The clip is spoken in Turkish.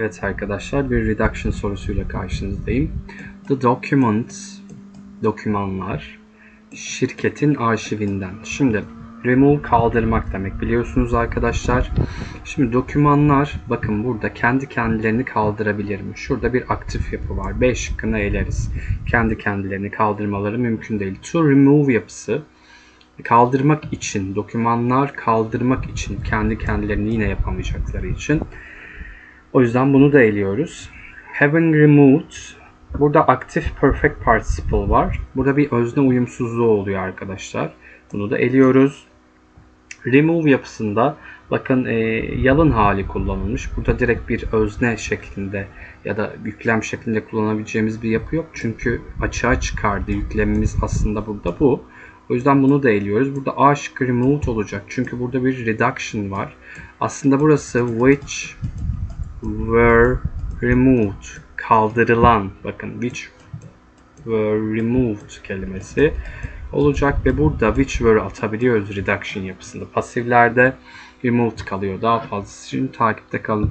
Evet arkadaşlar bir reduction sorusuyla karşınızdayım. The documents, dokümanlar şirketin arşivinden. Şimdi remove kaldırmak demek biliyorsunuz arkadaşlar. Şimdi dokümanlar bakın burada kendi kendilerini kaldırabilir mi? Şurada bir aktif yapı var. B şıkkını eleriz. Kendi kendilerini kaldırmaları mümkün değil. To remove yapısı kaldırmak için, dokümanlar kaldırmak için kendi kendilerini yine yapamayacakları için o yüzden bunu da eliyoruz. Having removed burada aktif perfect participle var. Burada bir özne uyumsuzluğu oluyor arkadaşlar. Bunu da eliyoruz. Remove yapısında bakın e, yalın hali kullanılmış. Burada direkt bir özne şeklinde ya da yüklem şeklinde kullanabileceğimiz bir yapı yok. Çünkü açığa çıkardı. Yüklemimiz aslında burada bu. O yüzden bunu da eliyoruz. Burada A şıkkı removed olacak. Çünkü burada bir reduction var. Aslında burası which were removed kaldırılan bakın which were removed kelimesi olacak ve burada which were atabiliyoruz reduction yapısında. Pasiflerde removed kalıyor. Daha fazlası için takipte kalın.